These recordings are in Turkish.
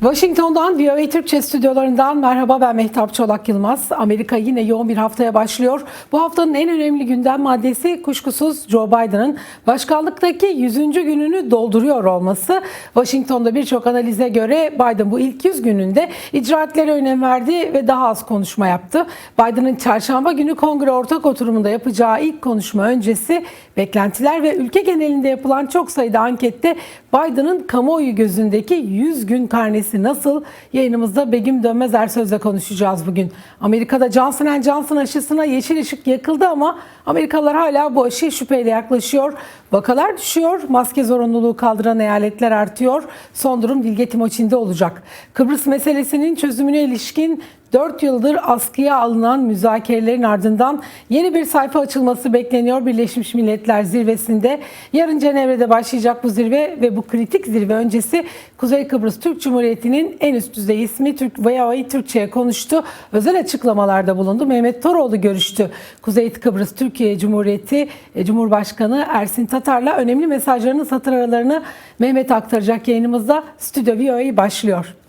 Washington'dan VOA Türkçe stüdyolarından merhaba ben Mehtap Çolak Yılmaz. Amerika yine yoğun bir haftaya başlıyor. Bu haftanın en önemli gündem maddesi kuşkusuz Joe Biden'ın başkanlıktaki 100. gününü dolduruyor olması. Washington'da birçok analize göre Biden bu ilk 100 gününde icraatlere önem verdi ve daha az konuşma yaptı. Biden'ın çarşamba günü kongre ortak oturumunda yapacağı ilk konuşma öncesi beklentiler ve ülke genelinde yapılan çok sayıda ankette Biden'ın kamuoyu gözündeki 100 gün karnesi nasıl? Yayınımızda Begüm Dönmez Ersöz'le konuşacağız bugün. Amerika'da Johnson Johnson aşısına yeşil ışık yakıldı ama Amerikalılar hala bu aşıya şüpheyle yaklaşıyor. Vakalar düşüyor, maske zorunluluğu kaldıran eyaletler artıyor. Son durum Bilge Timoçin'de olacak. Kıbrıs meselesinin çözümüne ilişkin 4 yıldır askıya alınan müzakerelerin ardından yeni bir sayfa açılması bekleniyor Birleşmiş Milletler Zirvesi'nde. Yarın Cenevre'de başlayacak bu zirve ve bu kritik zirve öncesi Kuzey Kıbrıs Türk Cumhuriyeti'nin en üst düzey ismi Türk VOA'yı Türkçe'ye konuştu. Özel açıklamalarda bulundu. Mehmet Toroğlu görüştü. Kuzey Kıbrıs Türkiye Cumhuriyeti e, Cumhurbaşkanı Ersin Tatar'la önemli mesajlarını satır aralarını Mehmet aktaracak yayınımızda. Stüdyo VOA başlıyor.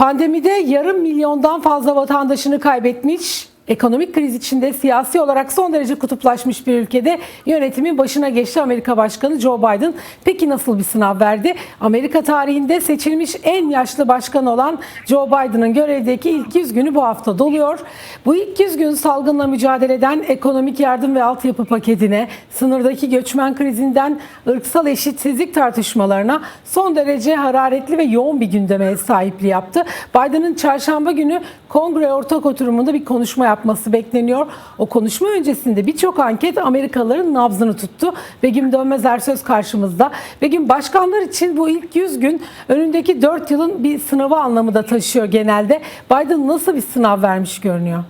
Pandemide yarım milyondan fazla vatandaşını kaybetmiş, ekonomik kriz içinde siyasi olarak son derece kutuplaşmış bir ülkede yönetimin başına geçti Amerika Başkanı Joe Biden. Peki nasıl bir sınav verdi? Amerika tarihinde seçilmiş en yaşlı başkan olan Joe Biden'ın görevdeki ilk 100 günü bu hafta doluyor. Bu ilk 100 gün salgınla mücadele eden ekonomik yardım ve altyapı paketine, sınırdaki göçmen krizinden ırksal eşitsizlik tartışmalarına son derece hararetli ve yoğun bir gündeme sahipliği yaptı. Biden'ın çarşamba günü kongre ortak oturumunda bir konuşma yapması bekleniyor. O konuşma öncesinde birçok anket Amerikalıların nabzını tuttu. Begüm Dönmez Ersöz karşımızda. Begüm başkanlar için bu ilk 100 gün önündeki 4 yılın bir sınavı anlamı da taşıyor genelde. Biden nasıl bir sınav vermiş görünüyor?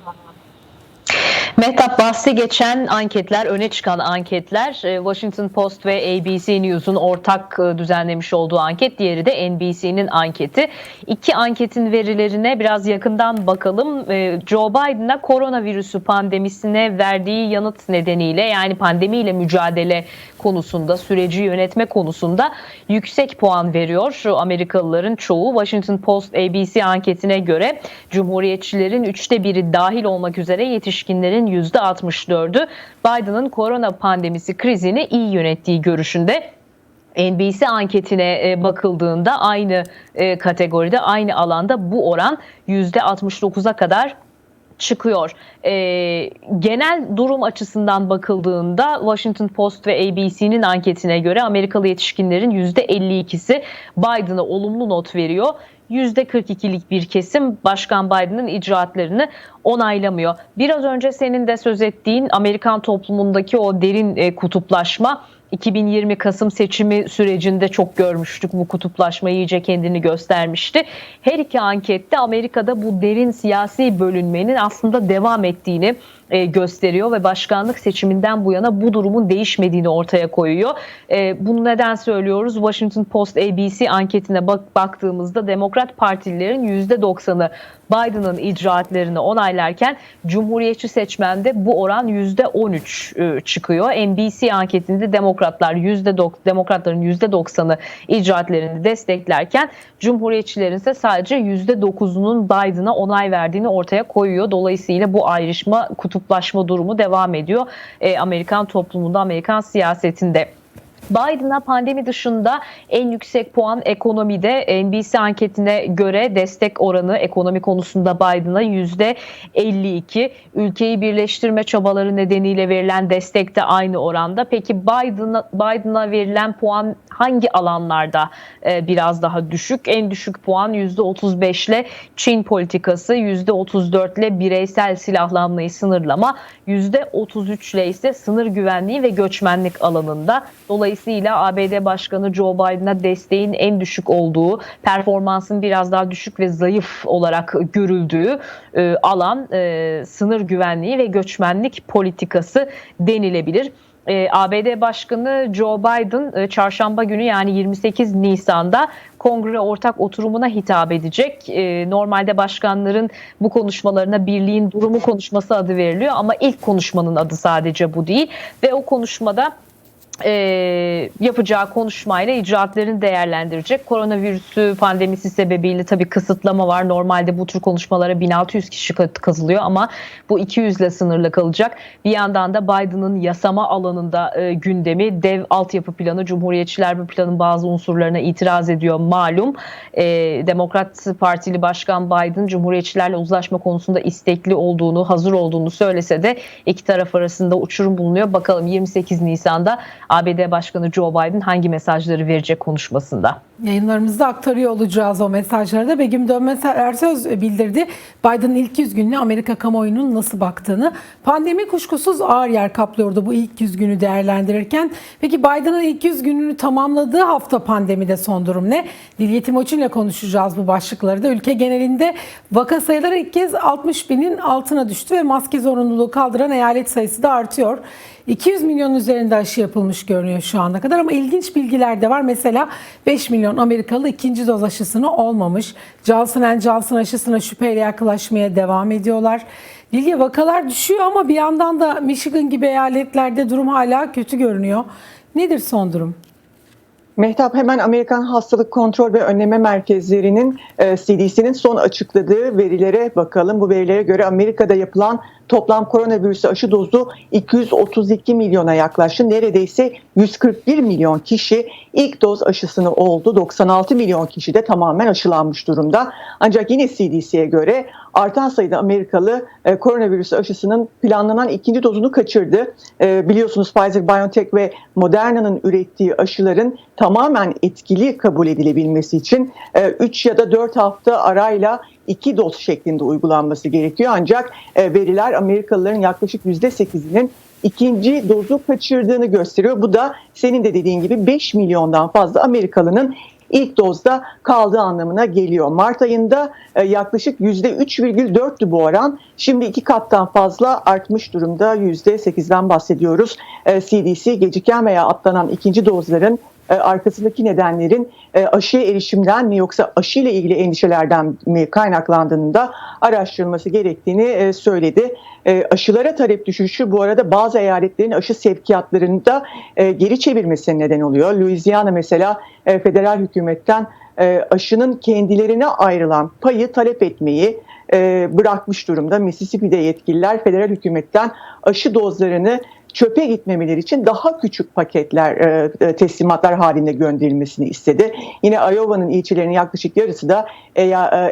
Mehtap bahsi geçen anketler, öne çıkan anketler e, Washington Post ve ABC News'un ortak e, düzenlemiş olduğu anket, diğeri de NBC'nin anketi. İki anketin verilerine biraz yakından bakalım. E, Joe Biden'a koronavirüsü pandemisine verdiği yanıt nedeniyle yani pandemiyle mücadele konusunda, süreci yönetme konusunda yüksek puan veriyor Amerikalıların çoğu. Washington Post ABC anketine göre Cumhuriyetçilerin üçte biri dahil olmak üzere yetişkinlerin %64'ü Biden'ın korona pandemisi krizini iyi yönettiği görüşünde. NBC anketine e, bakıldığında aynı e, kategoride, aynı alanda bu oran %69'a kadar çıkıyor. E, genel durum açısından bakıldığında Washington Post ve ABC'nin anketine göre Amerikalı yetişkinlerin %52'si Biden'a olumlu not veriyor. %42'lik bir kesim Başkan Biden'ın icraatlarını onaylamıyor. Biraz önce senin de söz ettiğin Amerikan toplumundaki o derin e, kutuplaşma 2020 Kasım seçimi sürecinde çok görmüştük. Bu kutuplaşma iyice kendini göstermişti. Her iki ankette Amerika'da bu derin siyasi bölünmenin aslında devam ettiğini e, gösteriyor ve başkanlık seçiminden bu yana bu durumun değişmediğini ortaya koyuyor. E, bunu neden söylüyoruz? Washington Post ABC anketine bak baktığımızda Demokrat Partililerin %90'ı Biden'ın icraatlarını onaylarken Cumhuriyetçi seçmende bu oran %13 e, çıkıyor. NBC anketinde Demokratlar %9 Demokratların %90'ı icraatlerini desteklerken Cumhuriyetçilerin ise sadece %9'unun Biden'a onay verdiğini ortaya koyuyor. Dolayısıyla bu ayrışma kutuplaşma durumu devam ediyor. E, Amerikan toplumunda, Amerikan siyasetinde. Biden'a pandemi dışında en yüksek puan ekonomide NBC anketine göre destek oranı ekonomi konusunda Biden'a %52. Ülkeyi birleştirme çabaları nedeniyle verilen destek de aynı oranda. Peki Biden'a Biden'a verilen puan hangi alanlarda e, biraz daha düşük? En düşük puan %35 ile Çin politikası, %34 ile bireysel silahlanmayı sınırlama, %33 ile ise sınır güvenliği ve göçmenlik alanında. Dolayısıyla Dolayısıyla ABD Başkanı Joe Biden'a desteğin en düşük olduğu, performansın biraz daha düşük ve zayıf olarak görüldüğü e, alan e, sınır güvenliği ve göçmenlik politikası denilebilir. E, ABD Başkanı Joe Biden çarşamba günü yani 28 Nisan'da kongre ortak oturumuna hitap edecek. Normalde başkanların bu konuşmalarına birliğin durumu konuşması adı veriliyor ama ilk konuşmanın adı sadece bu değil ve o konuşmada e, yapacağı konuşmayla icraatlerini değerlendirecek. Koronavirüsü pandemisi sebebiyle tabii kısıtlama var. Normalde bu tür konuşmalara 1600 kişi katılıyor ama bu 200 ile sınırlı kalacak. Bir yandan da Biden'ın yasama alanında e, gündemi dev altyapı planı. Cumhuriyetçiler bu planın bazı unsurlarına itiraz ediyor malum. E, Demokrat Partili Başkan Biden Cumhuriyetçilerle uzlaşma konusunda istekli olduğunu, hazır olduğunu söylese de iki taraf arasında uçurum bulunuyor. Bakalım 28 Nisan'da ABD Başkanı Joe Biden hangi mesajları verecek konuşmasında? Yayınlarımızda aktarıyor olacağız o mesajları da. Begüm Dönmez Ersöz bildirdi. Biden'ın ilk 100 gününe Amerika kamuoyunun nasıl baktığını. Pandemi kuşkusuz ağır yer kaplıyordu bu ilk 100 günü değerlendirirken. Peki Biden'ın ilk 100 gününü tamamladığı hafta pandemide son durum ne? Dilye Timoçin ile konuşacağız bu başlıkları da. Ülke genelinde vaka sayıları ilk kez 60 binin altına düştü ve maske zorunluluğu kaldıran eyalet sayısı da artıyor. 200 milyon üzerinde aşı yapılmış görünüyor şu ana kadar ama ilginç bilgiler de var. Mesela 5 milyon Amerikalı ikinci doz aşısını olmamış. Johnson Johnson aşısına şüpheyle yaklaşmaya devam ediyorlar. Dilge vakalar düşüyor ama bir yandan da Michigan gibi eyaletlerde durum hala kötü görünüyor. Nedir son durum? Mehtap hemen Amerikan Hastalık Kontrol ve Önleme Merkezleri'nin e, CDC'nin son açıkladığı verilere bakalım. Bu verilere göre Amerika'da yapılan toplam koronavirüsü aşı dozu 232 milyona yaklaştı. Neredeyse 141 milyon kişi ilk doz aşısını oldu. 96 milyon kişi de tamamen aşılanmış durumda. Ancak yine CDC'ye göre artan sayıda Amerikalı e, koronavirüsü aşısının planlanan ikinci dozunu kaçırdı. E, biliyorsunuz Pfizer-BioNTech ve Moderna'nın ürettiği aşıların tamamen etkili kabul edilebilmesi için 3 ya da 4 hafta arayla iki doz şeklinde uygulanması gerekiyor. Ancak e, veriler Amerikalıların yaklaşık %8'inin ikinci dozu kaçırdığını gösteriyor. Bu da senin de dediğin gibi 5 milyondan fazla Amerikalının ilk dozda kaldığı anlamına geliyor. Mart ayında e, yaklaşık %3,4'tü bu oran. Şimdi iki kattan fazla artmış durumda. %8'den bahsediyoruz. CDC geciken veya atlanan ikinci dozların e, arkasındaki nedenlerin e, aşıya erişimden mi yoksa aşı ile ilgili endişelerden mi kaynaklandığını da araştırılması gerektiğini e, söyledi. Aşılara talep düşüşü bu arada bazı eyaletlerin aşı sevkiyatlarını da geri çevirmesine neden oluyor. Louisiana mesela federal hükümetten aşının kendilerine ayrılan payı talep etmeyi bırakmış durumda. Mississippi'de yetkililer federal hükümetten aşı dozlarını çöpe gitmemeleri için daha küçük paketler, e, teslimatlar halinde gönderilmesini istedi. Yine Iowa'nın ilçelerinin yaklaşık yarısı da e,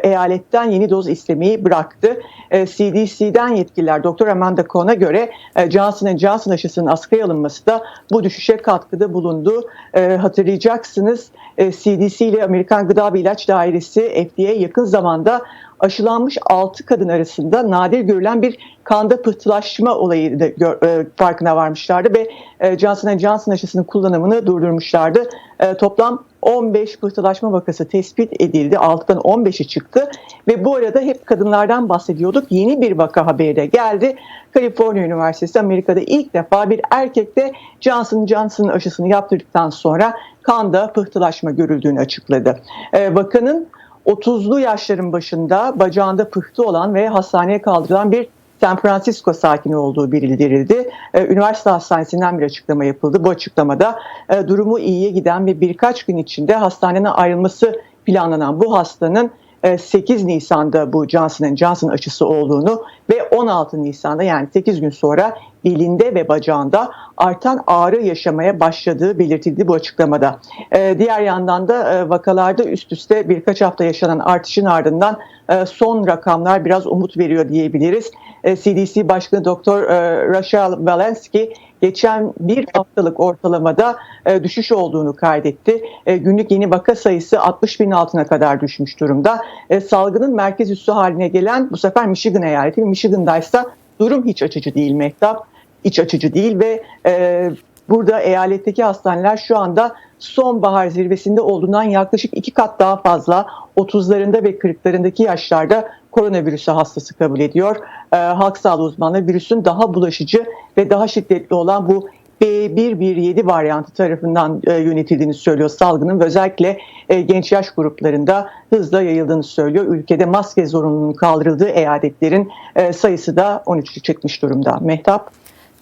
eyaletten yeni doz istemeyi bıraktı. E, CDC'den yetkililer Dr. Amanda Cohn'a göre e, Johnson Johnson aşısının askıya alınması da bu düşüşe katkıda bulundu. E, hatırlayacaksınız e, CDC ile Amerikan Gıda ve İlaç Dairesi FDA yakın zamanda aşılanmış 6 kadın arasında nadir görülen bir kanda pıhtılaşma olayı da gör, e, farkına varmışlardı ve e, Johnson Johnson aşısının kullanımını durdurmuşlardı. E, toplam 15 pıhtılaşma vakası tespit edildi. 6'dan 15'i çıktı ve bu arada hep kadınlardan bahsediyorduk. Yeni bir vaka haberi de geldi. Kaliforniya Üniversitesi Amerika'da ilk defa bir erkekte Johnson Johnson aşısını yaptırdıktan sonra kanda pıhtılaşma görüldüğünü açıkladı. E, vakanın 30'lu yaşların başında bacağında pıhtı olan ve hastaneye kaldırılan bir San Francisco sakini olduğu bildirildi. Ee, üniversite hastanesinden bir açıklama yapıldı. Bu açıklamada e, durumu iyiye giden ve birkaç gün içinde hastaneden ayrılması planlanan bu hastanın 8 e, Nisan'da bu Johnson Johnson aşısı olduğunu ve 16 Nisan'da yani 8 gün sonra belinde ve bacağında artan ağrı yaşamaya başladığı belirtildi bu açıklamada. Ee, diğer yandan da e, vakalarda üst üste birkaç hafta yaşanan artışın ardından e, son rakamlar biraz umut veriyor diyebiliriz. E, CDC Başkanı Dr. E, Rachel Walensky geçen bir haftalık ortalamada e, düşüş olduğunu kaydetti. E, günlük yeni vaka sayısı 60 bin altına kadar düşmüş durumda. E, salgının merkez üssü haline gelen bu sefer Michigan eyaleti. Michigan'daysa durum hiç açıcı değil Mehtap. iç açıcı değil ve e, burada eyaletteki hastaneler şu anda sonbahar zirvesinde olduğundan yaklaşık iki kat daha fazla 30'larında ve 40'larındaki yaşlarda koronavirüsü hastası kabul ediyor. Ee, halk sağlığı uzmanları virüsün daha bulaşıcı ve daha şiddetli olan bu B117 varyantı tarafından e, yönetildiğini söylüyor salgının ve özellikle e, genç yaş gruplarında hızla yayıldığını söylüyor. Ülkede maske zorunluluğunun kaldırıldığı eyaletlerin e, sayısı da 13'ü çıkmış durumda. Mehtap?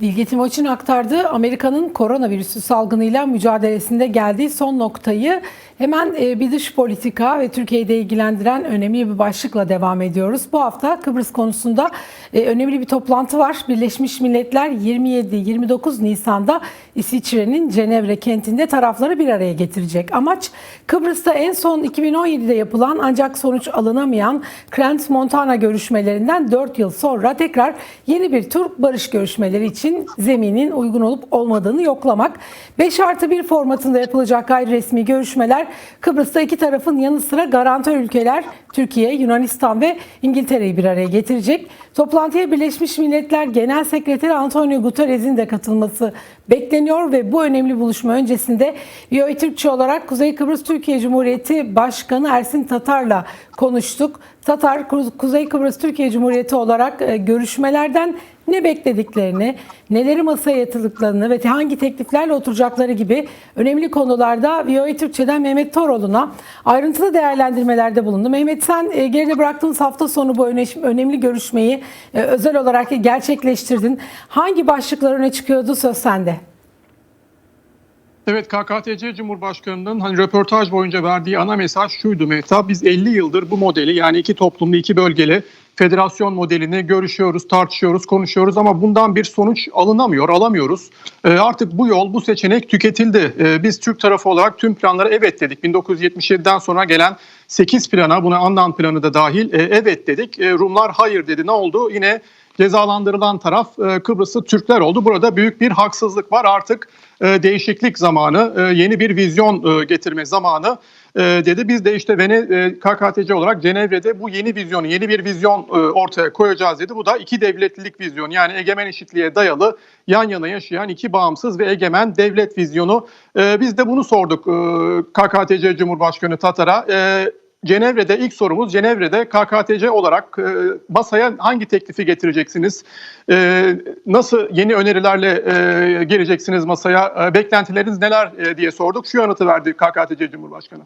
Bilge Timuçin aktardı. Amerika'nın koronavirüsü salgınıyla mücadelesinde geldiği son noktayı hemen e, bir dış politika ve Türkiye'yi de ilgilendiren önemli bir başlıkla devam ediyoruz. Bu hafta Kıbrıs konusunda e, önemli bir toplantı var. Birleşmiş Milletler 27-29 Nisan'da İsviçre'nin Cenevre kentinde tarafları bir araya getirecek. Amaç Kıbrıs'ta en son 2017'de yapılan ancak sonuç alınamayan Crans Montana görüşmelerinden 4 yıl sonra tekrar yeni bir tur barış görüşmeleri için zeminin uygun olup olmadığını yoklamak. 5 artı 1 formatında yapılacak gayri resmi görüşmeler Kıbrıs'ta iki tarafın yanı sıra garantör ülkeler Türkiye, Yunanistan ve İngiltere'yi bir araya getirecek. Toplantıya Birleşmiş Milletler Genel Sekreteri Antonio Guterres'in de katılması bekleniyor ve bu önemli buluşma öncesinde VOA Türkçe olarak Kuzey Kıbrıs Türkiye Cumhuriyeti Başkanı Ersin Tatar'la konuştuk. Tatar, Kuzey Kıbrıs Türkiye Cumhuriyeti olarak e, görüşmelerden ne beklediklerini, neleri masaya yatırdıklarını ve hangi tekliflerle oturacakları gibi önemli konularda VOA Türkçe'den Mehmet Toroğlu'na ayrıntılı değerlendirmelerde bulundu. Mehmet sen e, geride bıraktığımız hafta sonu bu önemli görüşmeyi e, özel olarak gerçekleştirdin. Hangi başlıklar öne çıkıyordu söz sende? Evet KKTC Cumhurbaşkanı'nın hani röportaj boyunca verdiği ana mesaj şuydu Mehtap. Biz 50 yıldır bu modeli yani iki toplumlu iki bölgeli federasyon modelini görüşüyoruz, tartışıyoruz, konuşuyoruz ama bundan bir sonuç alınamıyor, alamıyoruz. E, artık bu yol, bu seçenek tüketildi. E, biz Türk tarafı olarak tüm planlara evet dedik. 1977'den sonra gelen 8 plana, buna Andan planı da dahil e, evet dedik. E, Rumlar hayır dedi. Ne oldu? Yine cezalandırılan taraf e, Kıbrıslı Türkler oldu. Burada büyük bir haksızlık var. Artık e, değişiklik zamanı, e, yeni bir vizyon e, getirme zamanı e, dedi. Biz de işte Vene, KKTC olarak Cenevre'de bu yeni vizyonu, yeni bir vizyon ortaya koyacağız dedi. Bu da iki devletlilik vizyonu yani egemen eşitliğe dayalı yan yana yaşayan iki bağımsız ve egemen devlet vizyonu. Biz de bunu sorduk e, KKTC Cumhurbaşkanı Tatar'a. Cenevre'de ilk sorumuz Cenevre'de KKTC olarak e, masaya hangi teklifi getireceksiniz? E, nasıl yeni önerilerle e, geleceksiniz masaya? E, beklentileriniz neler e, diye sorduk. Şu yanıtı verdi KKTC Cumhurbaşkanı.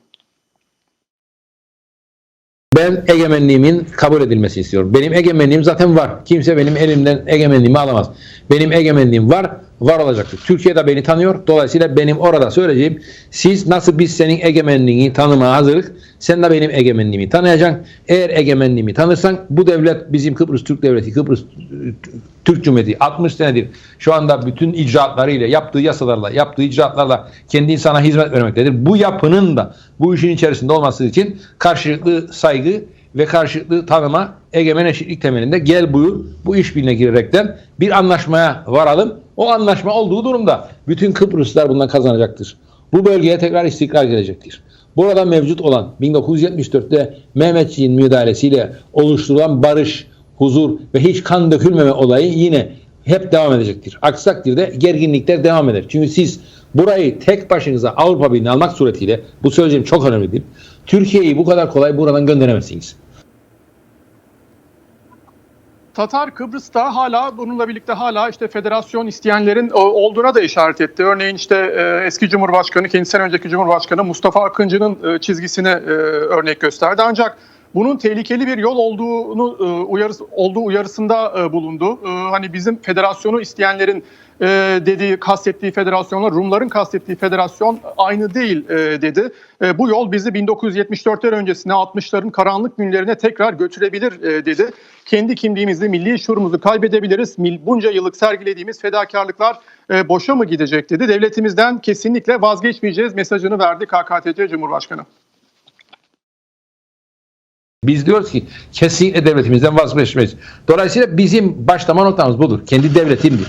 Ben egemenliğimin kabul edilmesi istiyorum. Benim egemenliğim zaten var. Kimse benim elimden egemenliğimi alamaz. Benim egemenliğim var, var olacaktır. Türkiye de beni tanıyor. Dolayısıyla benim orada söyleyeceğim siz nasıl biz senin egemenliğini tanımaya hazırlık, sen de benim egemenliğimi tanıyacaksın. Eğer egemenliğimi tanırsan bu devlet bizim Kıbrıs Türk Devleti, Kıbrıs Türk Cumhuriyeti 60 senedir şu anda bütün icraatlarıyla, yaptığı yasalarla, yaptığı icraatlarla kendi insana hizmet vermektedir. Bu yapının da bu işin içerisinde olması için karşılıklı saygı ve karşılıklı tanıma egemen eşitlik temelinde gel buyur bu iş birliğine girerekten bir anlaşmaya varalım. O anlaşma olduğu durumda bütün Kıbrıslılar bundan kazanacaktır. Bu bölgeye tekrar istikrar gelecektir. Burada mevcut olan 1974'te Mehmetçiğin müdahalesiyle oluşturulan barış, huzur ve hiç kan dökülmeme olayı yine hep devam edecektir. Aksi takdirde gerginlikler devam eder. Çünkü siz burayı tek başınıza Avrupa Birliği'ne almak suretiyle bu söyleyeceğim çok önemlidir. Türkiye'yi bu kadar kolay buradan gönderemezsiniz. Tatar Kıbrıs'ta hala bununla birlikte hala işte federasyon isteyenlerin e, olduğuna da işaret etti. Örneğin işte e, eski Cumhurbaşkanı, kendisinden önceki Cumhurbaşkanı Mustafa Akıncı'nın e, çizgisine örnek gösterdi. Ancak bunun tehlikeli bir yol olduğunu uyarısı, olduğu uyarısında bulundu. Hani bizim federasyonu isteyenlerin dediği, kastettiği federasyonla Rumların kastettiği federasyon aynı değil dedi. Bu yol bizi 1974'ler öncesine 60'ların karanlık günlerine tekrar götürebilir dedi. Kendi kimliğimizi, milli şuurumuzu kaybedebiliriz. Bunca yıllık sergilediğimiz fedakarlıklar boşa mı gidecek dedi. Devletimizden kesinlikle vazgeçmeyeceğiz mesajını verdi KKTC Cumhurbaşkanı. Biz diyoruz ki kesinlikle devletimizden vazgeçmeyiz. Dolayısıyla bizim başlama noktamız budur. Kendi devletimdir.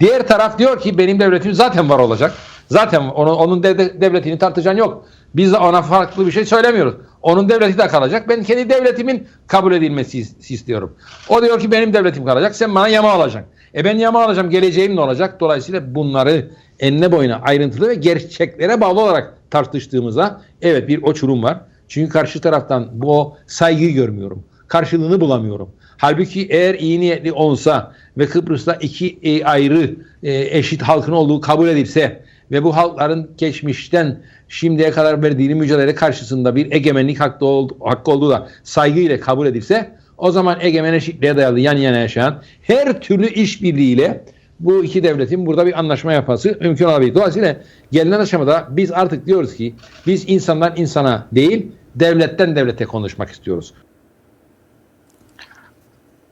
Diğer taraf diyor ki benim devletim zaten var olacak. Zaten onun, onun de, devletini tartışan yok. Biz de ona farklı bir şey söylemiyoruz. Onun devleti de kalacak. Ben kendi devletimin kabul edilmesi istiyorum. O diyor ki benim devletim kalacak. Sen bana yama alacaksın. E ben yama alacağım. Geleceğim ne olacak? Dolayısıyla bunları enine boyuna ayrıntılı ve gerçeklere bağlı olarak tartıştığımızda evet bir uçurum var. Çünkü karşı taraftan bu saygıyı görmüyorum. Karşılığını bulamıyorum. Halbuki eğer iyi niyetli olsa ve Kıbrıs'ta iki e, ayrı e, eşit halkın olduğu kabul edilse ve bu halkların geçmişten şimdiye kadar verdiği mücadele karşısında bir egemenlik hakkı, oldu, hakkı olduğu da saygıyla kabul edilse o zaman egemen eşitliğe dayalı yan yana yaşayan her türlü işbirliğiyle bu iki devletin burada bir anlaşma yapması mümkün olabilir. Dolayısıyla gelinen aşamada biz artık diyoruz ki biz insandan insana değil devletten devlete konuşmak istiyoruz.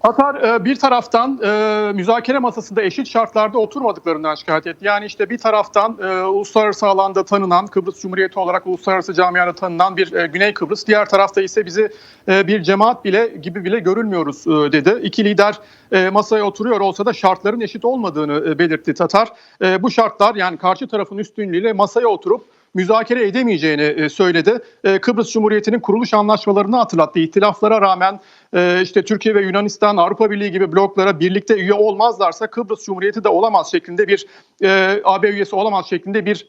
Katar e, bir taraftan e, müzakere masasında eşit şartlarda oturmadıklarından şikayet etti. Yani işte bir taraftan e, uluslararası alanda tanınan Kıbrıs Cumhuriyeti olarak uluslararası camiada tanınan bir Güney Kıbrıs, diğer tarafta ise bizi bir cemaat bile gibi bile görülmüyoruz e, dedi. İki lider masaya oturuyor olsa da şartların eşit olmadığını belirtti Tatar. Bu şartlar yani karşı tarafın üstünlüğüyle masaya oturup müzakere edemeyeceğini e, söyledi. E, Kıbrıs Cumhuriyeti'nin kuruluş anlaşmalarını hatırlattı. İhtilaflara rağmen e, işte Türkiye ve Yunanistan Avrupa Birliği gibi bloklara birlikte üye olmazlarsa Kıbrıs Cumhuriyeti de olamaz şeklinde bir AB üyesi olamaz şeklinde bir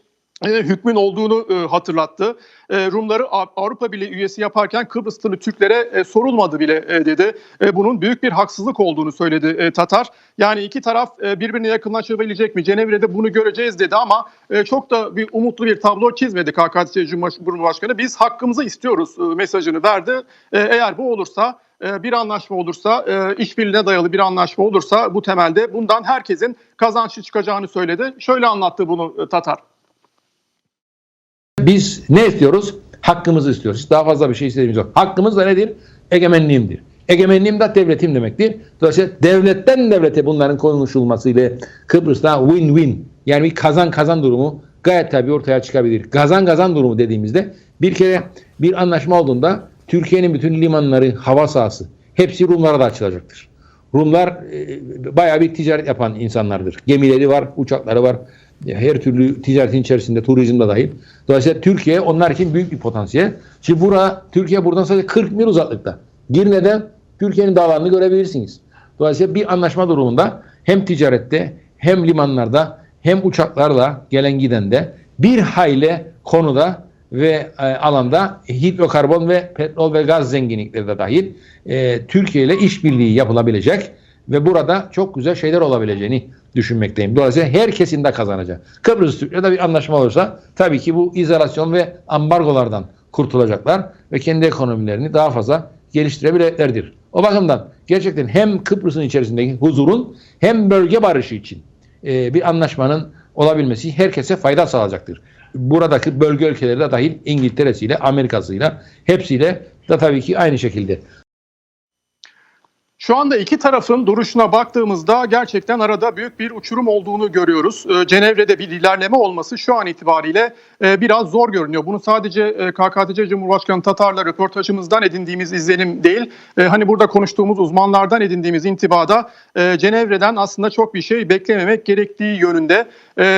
hükmün olduğunu e, hatırlattı. E, Rumları Avrupa Birliği üyesi yaparken Kıbrıslı Türklere e, sorulmadı bile e, dedi. E, bunun büyük bir haksızlık olduğunu söyledi e, Tatar. Yani iki taraf e, birbirine yakınlaşabilecek mi? Cenevre'de bunu göreceğiz dedi ama e, çok da bir umutlu bir tablo çizmedi KKTC Cumhurbaşkanı. Biz hakkımızı istiyoruz e, mesajını verdi. E, eğer bu olursa e, bir anlaşma olursa, e, işbirliğine dayalı bir anlaşma olursa bu temelde bundan herkesin kazançlı çıkacağını söyledi. Şöyle anlattı bunu e, Tatar. Biz ne istiyoruz? Hakkımızı istiyoruz. Hiç daha fazla bir şey istediğimiz yok. Hakkımız da nedir? Egemenliğimdir. Egemenliğim de devletim demektir. Dolayısıyla devletten devlete bunların konuşulması ile Kıbrıs'ta win-win yani bir kazan kazan durumu gayet tabii ortaya çıkabilir. Kazan kazan durumu dediğimizde bir kere bir anlaşma olduğunda Türkiye'nin bütün limanları, hava sahası hepsi Rumlara da açılacaktır. Rumlar e, bayağı bir ticaret yapan insanlardır. Gemileri var, uçakları var. Her türlü ticaretin içerisinde turizm de dahil. Dolayısıyla Türkiye onlar için büyük bir potansiyel. Şimdi bura, Türkiye buradan sadece 40 mil uzaklıkta. Girne'den Türkiye'nin dağlarını görebilirsiniz. Dolayısıyla bir anlaşma durumunda hem ticarette hem limanlarda hem uçaklarla gelen giden de bir hayli konuda ve e, alanda hidrokarbon ve petrol ve gaz zenginlikleri de dahil e, Türkiye ile işbirliği yapılabilecek ve burada çok güzel şeyler olabileceğini düşünmekteyim. Dolayısıyla herkesin de kazanacak. Kıbrıs Türk'le de bir anlaşma olursa tabii ki bu izolasyon ve ambargolardan kurtulacaklar ve kendi ekonomilerini daha fazla geliştirebilirlerdir. O bakımdan gerçekten hem Kıbrıs'ın içerisindeki huzurun hem bölge barışı için e, bir anlaşmanın olabilmesi herkese fayda sağlayacaktır. Buradaki bölge ülkeleri de dahil İngiltere'siyle, Amerika'sıyla hepsiyle de tabii ki aynı şekilde. Şu anda iki tarafın duruşuna baktığımızda gerçekten arada büyük bir uçurum olduğunu görüyoruz. Ee, Cenevre'de bir ilerleme olması şu an itibariyle e, biraz zor görünüyor. Bunu sadece e, KKTC Cumhurbaşkanı Tatar'la röportajımızdan edindiğimiz izlenim değil. E, Hani burada konuştuğumuz uzmanlardan edindiğimiz intibada Cenevre'den aslında çok bir şey beklememek gerektiği yönünde.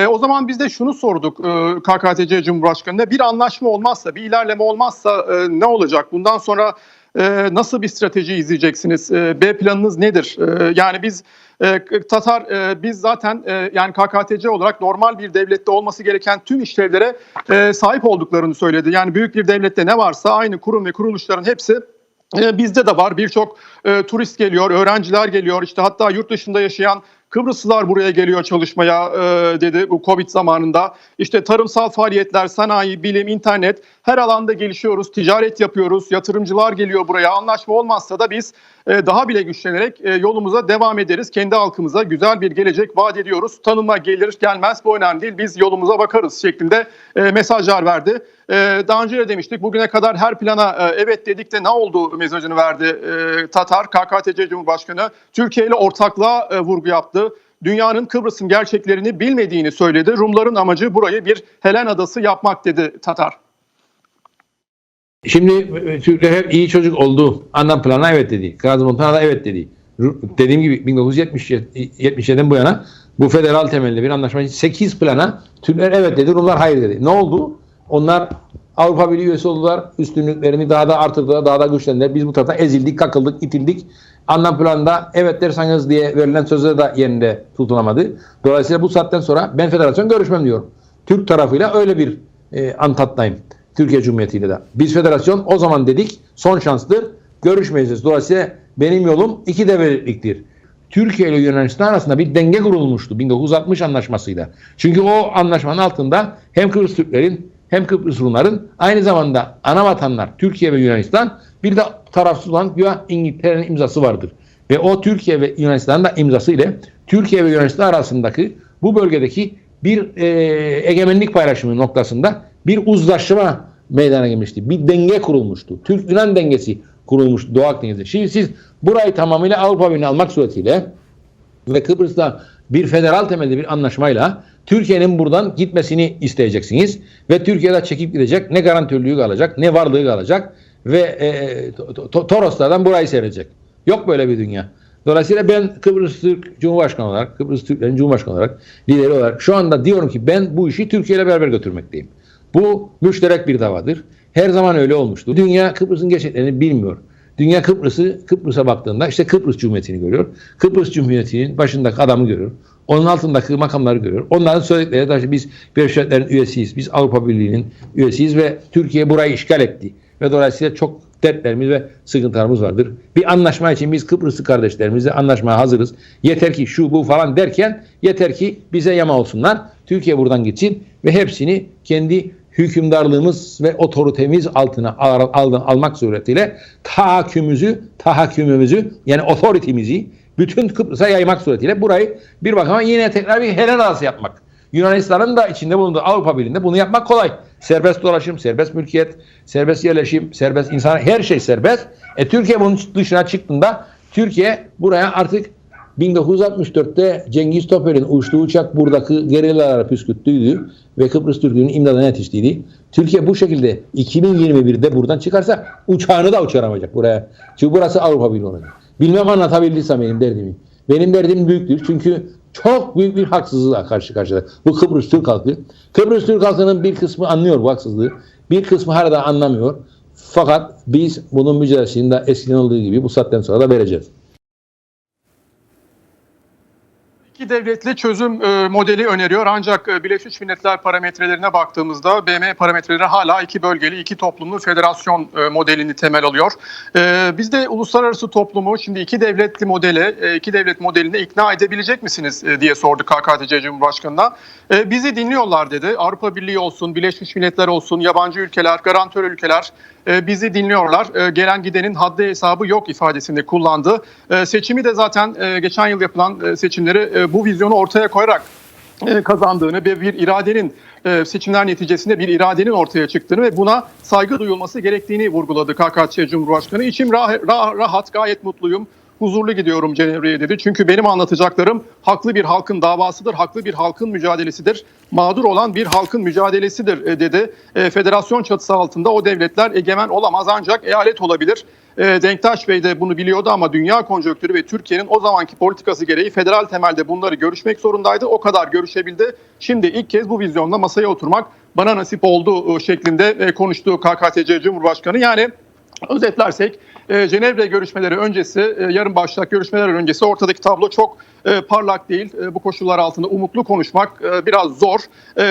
O zaman biz de şunu sorduk KKTC Cumhurbaşkanı'na. Bir anlaşma olmazsa, bir ilerleme olmazsa ne olacak? Bundan sonra ee, nasıl bir strateji izleyeceksiniz? Ee, B planınız nedir? Ee, yani biz e, Tatar e, biz zaten e, yani KKTC olarak normal bir devlette olması gereken tüm işlevlere sahip olduklarını söyledi. Yani büyük bir devlette ne varsa aynı kurum ve kuruluşların hepsi bizde de var. Birçok e, turist geliyor, öğrenciler geliyor. İşte hatta yurt dışında yaşayan Kıbrıslılar buraya geliyor çalışmaya e, dedi bu Covid zamanında. İşte tarımsal faaliyetler, sanayi, bilim, internet her alanda gelişiyoruz, ticaret yapıyoruz, yatırımcılar geliyor buraya. Anlaşma olmazsa da biz e, daha bile güçlenerek e, yolumuza devam ederiz. Kendi halkımıza güzel bir gelecek vaat ediyoruz. Tanıma gelir gelmez bu önemli değil. Biz yolumuza bakarız şeklinde e, mesajlar verdi. Daha önce de demiştik bugüne kadar her plana evet dedik de ne oldu mesajını verdi Tatar, KKTC Cumhurbaşkanı. Türkiye ile ortaklığa vurgu yaptı. Dünyanın Kıbrıs'ın gerçeklerini bilmediğini söyledi. Rumların amacı burayı bir Helen adası yapmak dedi Tatar. Şimdi e, Türkler hep iyi çocuk oldu. Anlam plana evet dedi. Kazım Montana da evet dedi. Dediğim gibi 1977'den bu yana bu federal temelli bir anlaşma 8 plana Türkler evet dedi, Rumlar hayır dedi. Ne oldu? Onlar Avrupa Birliği üyesi oldular. Üstünlüklerini daha da artırdılar, daha da güçlendiler. Biz bu tarafta ezildik, kakıldık, itildik. Anlam planında evet derseniz diye verilen sözler de yerinde tutulamadı. Dolayısıyla bu saatten sonra ben federasyon görüşmem diyorum. Türk tarafıyla öyle bir e, antattayım. Türkiye Cumhuriyeti ile de. Biz federasyon o zaman dedik son şanstır görüşmeyeceğiz. Dolayısıyla benim yolum iki devletliktir. Türkiye ile Yunanistan arasında bir denge kurulmuştu 1960 anlaşmasıyla. Çünkü o anlaşmanın altında hem Kıbrıs Türklerin hem Kıbrıs Rumların aynı zamanda ana vatanlar Türkiye ve Yunanistan bir de tarafsız olan güya İngiltere'nin imzası vardır. Ve o Türkiye ve Yunanistan'ın da imzası ile Türkiye ve Yunanistan arasındaki bu bölgedeki bir e, egemenlik paylaşımı noktasında bir uzlaşma meydana gelmişti. Bir denge kurulmuştu. Türk-Yunan dengesi kurulmuştu Doğu Akdeniz'de. Şimdi siz burayı tamamıyla Avrupa Birliği'ne almak suretiyle ve Kıbrıs'ta bir federal temelde bir anlaşmayla Türkiye'nin buradan gitmesini isteyeceksiniz ve Türkiye'de çekip gidecek ne garantörlüğü kalacak ne varlığı kalacak ve e, to- to- Toroslardan burayı seyredecek. Yok böyle bir dünya. Dolayısıyla ben Kıbrıs Türk Cumhurbaşkanı olarak, Kıbrıs Türklerin Cumhurbaşkanı olarak, lideri olarak şu anda diyorum ki ben bu işi Türkiye ile beraber götürmekteyim. Bu müşterek bir davadır. Her zaman öyle olmuştu. Dünya Kıbrıs'ın gerçeklerini bilmiyor. Dünya Kıbrıs'ı Kıbrıs'a baktığında işte Kıbrıs Cumhuriyeti'ni görüyor. Kıbrıs Cumhuriyeti'nin başındaki adamı görüyor. Onun altındaki makamları görüyor. Onların söyledikleri de işte biz Birleşmiş Milletler'in üyesiyiz. Biz Avrupa Birliği'nin üyesiyiz ve Türkiye burayı işgal etti. Ve dolayısıyla çok dertlerimiz ve sıkıntılarımız vardır. Bir anlaşma için biz Kıbrıslı kardeşlerimizle anlaşmaya hazırız. Yeter ki şu bu falan derken yeter ki bize yama olsunlar. Türkiye buradan gitsin ve hepsini kendi hükümdarlığımız ve otoritemiz altına al, al- almak suretiyle tahakkümümüzü, tahakkümümüzü yani otoritemizi bütün Kıbrıs'a yaymak suretiyle burayı bir bakıma yine tekrar bir helal arası yapmak. Yunanistan'ın da içinde bulunduğu Avrupa Birliği'nde bunu yapmak kolay. Serbest dolaşım, serbest mülkiyet, serbest yerleşim, serbest insan, her şey serbest. E Türkiye bunun dışına çıktığında Türkiye buraya artık 1964'te Cengiz Topel'in uçtuğu uçak buradaki gerillalara püskürttüydü ve Kıbrıs Türk'ünün imdadına yetiştiydi. Türkiye bu şekilde 2021'de buradan çıkarsa uçağını da uçuramayacak buraya. Çünkü burası Avrupa Birliği olacak. Bilmem anlatabildiysem benim derdimi. Benim derdim büyüktür çünkü çok büyük bir haksızlığa karşı karşıya. Bu Kıbrıs Türk halkı. Kıbrıs Türk halkının bir kısmı anlıyor bu haksızlığı. Bir kısmı hala anlamıyor. Fakat biz bunun mücadelesini de eskiden olduğu gibi bu saatten sonra da vereceğiz. İki devletli çözüm e, modeli öneriyor ancak e, Birleşmiş Milletler parametrelerine baktığımızda BM parametreleri hala iki bölgeli, iki toplumlu federasyon e, modelini temel alıyor. E, biz de uluslararası toplumu şimdi iki devletli modele, e, iki devlet modeline ikna edebilecek misiniz e, diye sordu KKTC Cumhurbaşkanı'na. E, bizi dinliyorlar dedi. Avrupa Birliği olsun, Birleşmiş Milletler olsun, yabancı ülkeler, garantör ülkeler e, bizi dinliyorlar. E, gelen gidenin haddi hesabı yok ifadesini kullandı. E, seçimi de zaten geçen yıl yapılan seçimleri bu vizyonu ortaya koyarak e, kazandığını ve bir iradenin e, seçimler neticesinde bir iradenin ortaya çıktığını ve buna saygı duyulması gerektiğini vurguladı KKÇ Cumhurbaşkanı. İçim rah- rah- rahat, gayet mutluyum. Huzurlu gidiyorum Cenevre'ye dedi. Çünkü benim anlatacaklarım haklı bir halkın davasıdır, haklı bir halkın mücadelesidir. Mağdur olan bir halkın mücadelesidir e, dedi. Federasyon çatısı altında o devletler egemen olamaz ancak eyalet olabilir. E, Denktaş Bey de bunu biliyordu ama dünya konjonktürü ve Türkiye'nin o zamanki politikası gereği federal temelde bunları görüşmek zorundaydı. O kadar görüşebildi. Şimdi ilk kez bu vizyonla masaya oturmak bana nasip oldu e, şeklinde e, konuştu KKTC Cumhurbaşkanı. Yani Özetlersek e, Cenevre görüşmeleri öncesi, e, yarın başlayacak görüşmeler öncesi ortadaki tablo çok e, parlak değil. Bu koşullar altında umutlu konuşmak biraz zor.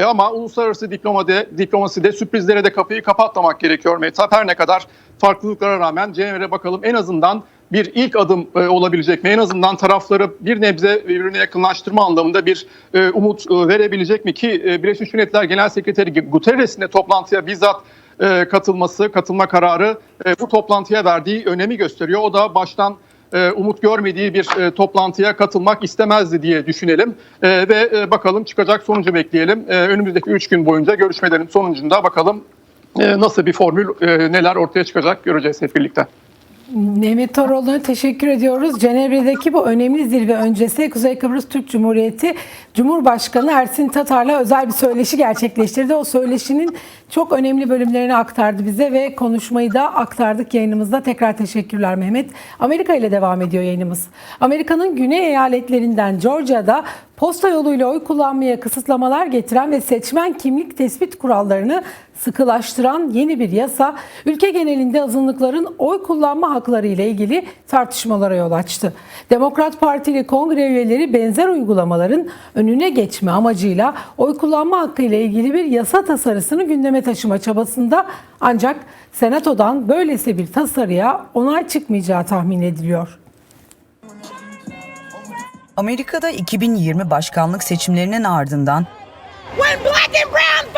Ama uluslararası diplomade, diplomaside sürprizlere de kapıyı kapatmamak gerekiyor Mehtap. Her ne kadar farklılıklara rağmen Cenevre bakalım en azından bir ilk adım e, olabilecek mi? En azından tarafları bir nebze birbirine yakınlaştırma anlamında bir e, umut e, verebilecek mi? Ki e, Birleşmiş Milletler Genel Sekreteri Guterres'in de toplantıya bizzat e, katılması, katılma kararı e, bu toplantıya verdiği önemi gösteriyor. O da baştan e, umut görmediği bir e, toplantıya katılmak istemezdi diye düşünelim. E, ve e, bakalım çıkacak sonucu bekleyelim. E, önümüzdeki 3 gün boyunca görüşmelerin sonucunda bakalım e, nasıl bir formül, e, neler ortaya çıkacak göreceğiz hep birlikte. Mehmet Toroğlu'na teşekkür ediyoruz. Cenevre'deki bu önemli zirve öncesi Kuzey Kıbrıs Türk Cumhuriyeti Cumhurbaşkanı Ersin Tatar'la özel bir söyleşi gerçekleştirdi. O söyleşinin çok önemli bölümlerini aktardı bize ve konuşmayı da aktardık yayınımızda. Tekrar teşekkürler Mehmet. Amerika ile devam ediyor yayınımız. Amerika'nın güney eyaletlerinden Georgia'da posta yoluyla oy kullanmaya kısıtlamalar getiren ve seçmen kimlik tespit kurallarını sıkılaştıran yeni bir yasa ülke genelinde azınlıkların oy kullanma hakları ile ilgili tartışmalara yol açtı. Demokrat Partili kongre üyeleri benzer uygulamaların önüne geçme amacıyla oy kullanma hakkı ile ilgili bir yasa tasarısını gündeme taşıma çabasında ancak Senato'dan böylesi bir tasarıya onay çıkmayacağı tahmin ediliyor. Amerika'da 2020 başkanlık seçimlerinin ardından When black and brown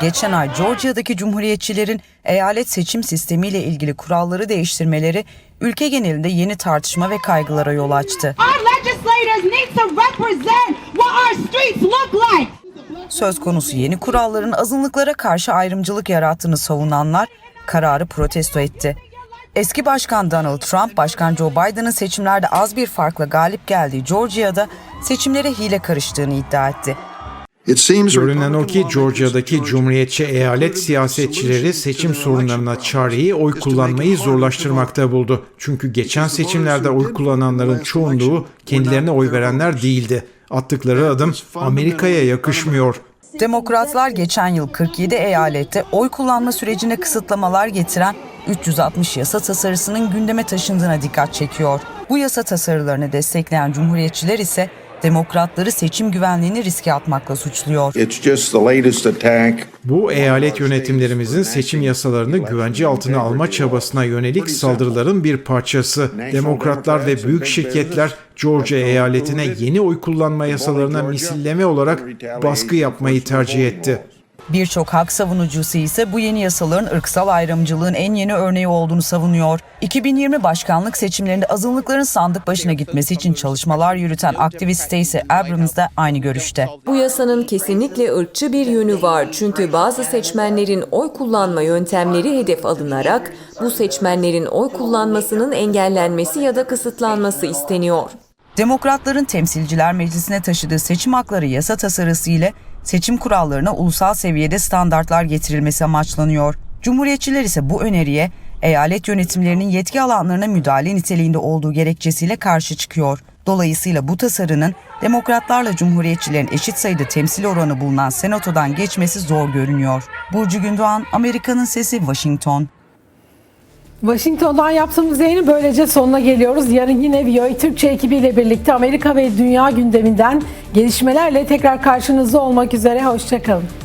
Geçen ay Georgia'daki cumhuriyetçilerin eyalet seçim sistemiyle ilgili kuralları değiştirmeleri ülke genelinde yeni tartışma ve kaygılara yol açtı. Söz konusu yeni kuralların azınlıklara karşı ayrımcılık yarattığını savunanlar kararı protesto etti. Eski Başkan Donald Trump, Başkan Joe Biden'ın seçimlerde az bir farkla galip geldiği Georgia'da seçimlere hile karıştığını iddia etti. Görünen o ki Georgia'daki Cumhuriyetçi eyalet siyasetçileri seçim sorunlarına çareyi oy kullanmayı zorlaştırmakta buldu. Çünkü geçen seçimlerde oy kullananların çoğunluğu kendilerine oy verenler değildi. Attıkları adım Amerika'ya yakışmıyor. Demokratlar geçen yıl 47 eyalette oy kullanma sürecine kısıtlamalar getiren 360 yasa tasarısının gündeme taşındığına dikkat çekiyor. Bu yasa tasarılarını destekleyen cumhuriyetçiler ise demokratları seçim güvenliğini riske atmakla suçluyor. It's just the latest attack. Bu eyalet yönetimlerimizin seçim yasalarını güvence altına alma çabasına yönelik saldırıların bir parçası. Demokratlar ve büyük şirketler Georgia eyaletine yeni oy kullanma yasalarına misilleme olarak baskı yapmayı tercih etti. Birçok hak savunucusu ise bu yeni yasaların ırksal ayrımcılığın en yeni örneği olduğunu savunuyor. 2020 başkanlık seçimlerinde azınlıkların sandık başına gitmesi için çalışmalar yürüten aktivist Stacey Abrams da aynı görüşte. Bu yasanın kesinlikle ırkçı bir yönü var çünkü bazı seçmenlerin oy kullanma yöntemleri hedef alınarak bu seçmenlerin oy kullanmasının engellenmesi ya da kısıtlanması isteniyor. Demokratların temsilciler meclisine taşıdığı seçim hakları yasa tasarısı ile seçim kurallarına ulusal seviyede standartlar getirilmesi amaçlanıyor. Cumhuriyetçiler ise bu öneriye eyalet yönetimlerinin yetki alanlarına müdahale niteliğinde olduğu gerekçesiyle karşı çıkıyor. Dolayısıyla bu tasarının demokratlarla cumhuriyetçilerin eşit sayıda temsil oranı bulunan senatodan geçmesi zor görünüyor. Burcu Gündoğan, Amerika'nın Sesi, Washington. Washington'dan yaptığımız yayının böylece sonuna geliyoruz. Yarın yine VOA Türkçe ekibiyle birlikte Amerika ve dünya gündeminden gelişmelerle tekrar karşınızda olmak üzere. Hoşçakalın.